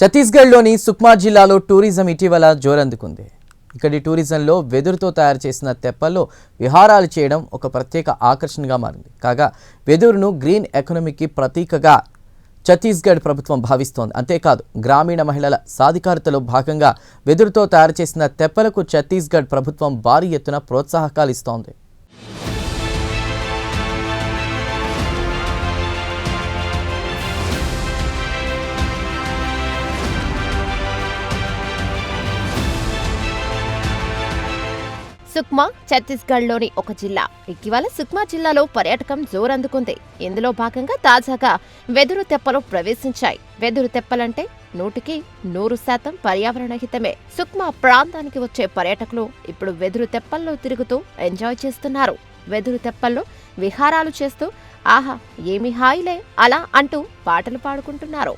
ఛత్తీస్గఢ్లోని సుక్మా జిల్లాలో టూరిజం ఇటీవల జోరందుకుంది. ఇక్కడి టూరిజంలో వెదురుతో తయారు చేసిన తెప్పల్లో విహారాలు చేయడం ఒక ప్రత్యేక ఆకర్షణగా మారింది. కాగా వెదురును గ్రీన్ ఎకనమీకి ప్రతీకగా ఛత్తీస్గఢ్ ప్రభుత్వం భావిస్తోంది. అంతేకాదు గ్రామీణ మహిళల సాధికారతలో భాగంగా వెదురుతో తయారు చేసిన తెప్పలకు ఛత్తీస్గఢ్ ప్రభుత్వం భారీ ఎత్తున ప్రోత్సాహకాలు ఇస్తోంది. సుక్మా ఛత్తీస్గఢ్లోని ఒక జిల్లా. ఇటీవల సుక్మా జిల్లాలో పర్యాటకం జోరందుకుంది. ఇందులో భాగంగా తాజాగా వెదురు తెప్పలు ప్రవేశించాయి. వెదురు తెప్పలంటే నూటికి నూరు శాతం పర్యావరణ హితమే. సుక్మా ప్రాంతానికి వచ్చే పర్యాటకులు ఇప్పుడు వెదురు తెప్పల్లో తిరుగుతూ ఎంజాయ్ చేస్తున్నారు. వెదురు తెప్పల్లో విహారాలు చేస్తూ ఆహా ఏమి హాయిలే అలా అంటూ పాటలు పాడుకుంటున్నారు.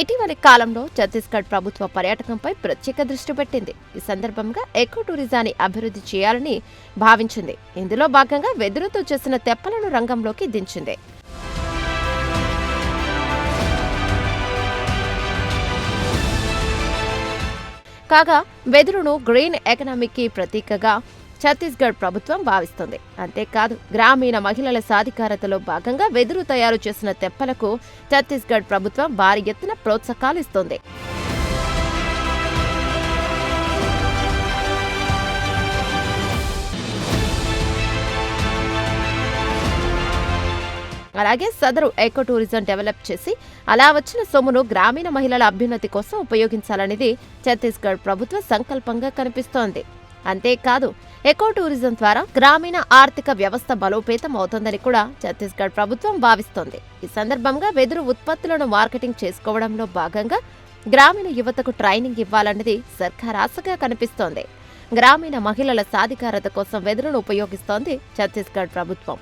ఇటీవలి కాలంలో ఛత్తీస్గఢ్ ప్రభుత్వ పర్యాటకంపై ప్రత్యేక దృష్టి పెట్టింది. ఈ సందర్భంగా ఎకో టూరిజాన్ని అభివృద్ధి చేయాలని భావించింది. ఇందులో భాగంగా వెదురుతో చేసిన తెప్పలను రంగంలోకి దించింది. కాగా వెదురును గ్రీన్ ఎకనామీకి ప్రతీకగా ఛత్తీస్గఢ్ ప్రభుత్వం భావిస్తుంది. అంతేకాదు గ్రామీణ మహిళల సాధికారతలో భాగంగా వెదురు తయారు చేసిన తెప్పలకు ఛత్తీస్గఢ్ ప్రభుత్వం భారీ ఎత్తున ప్రోత్సాహాలు ఇస్తోంది. అలాగే సదరు ఎకో టూరిజం డెవలప్ చేసి అలా వచ్చిన సొమ్మును గ్రామీణ మహిళల అభ్యున్నతి కోసం ఉపయోగించాలనేది ఛత్తీస్గఢ్ ప్రభుత్వ సంకల్పంగా కనిపిస్తోంది. అంతేకాదు ఎకో టూరిజం ద్వారా గ్రామీణ ఆర్థిక వ్యవస్థ బలోపేతం అవుతుందని కూడా ఛత్తీస్గఢ్ ప్రభుత్వం భావిస్తోంది. ఈ సందర్భంగా వెదురు ఉత్పత్తులను మార్కెటింగ్ చేసుకోవడంలో భాగంగా గ్రామీణ యువతకు ట్రైనింగ్ ఇవ్వాలన్నది సర్కార్ ఆశగా కనిపిస్తోంది. గ్రామీణ మహిళల సాధికారత కోసం వెదురును ఉపయోగిస్తోంది ఛత్తీస్గఢ్ ప్రభుత్వం.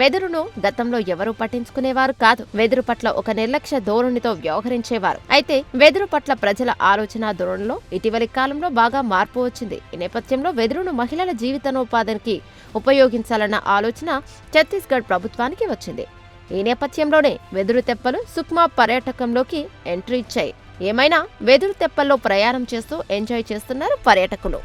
వెదురును గతంలో ఎవరూ పట్టించుకునేవారు కాదు. వెదురు పట్ల ఒక నిర్లక్ష్య ధోరణితో వ్యవహరించేవారు. అయితే వెదురు పట్ల ప్రజల ఆలోచన ధోరణిలో ఇటీవలి కాలంలో బాగా మార్పు వచ్చింది. ఈ నేపథ్యంలో వెదురును మహిళల జీవితనోపాధికి ఉపయోగించాలన్న ఆలోచన ఛత్తీస్గఢ్ ప్రభుత్వానికి వచ్చింది. ఈ నేపథ్యంలోనే వెదురు తెప్పలు సుక్మా పర్యాటకంలోకి ఎంట్రీ ఇచ్చాయి. ఏమైనా వెదురు తెప్పల్లో ప్రయాణం చేస్తూ ఎంజాయ్ చేస్తున్నారు పర్యాటకులు.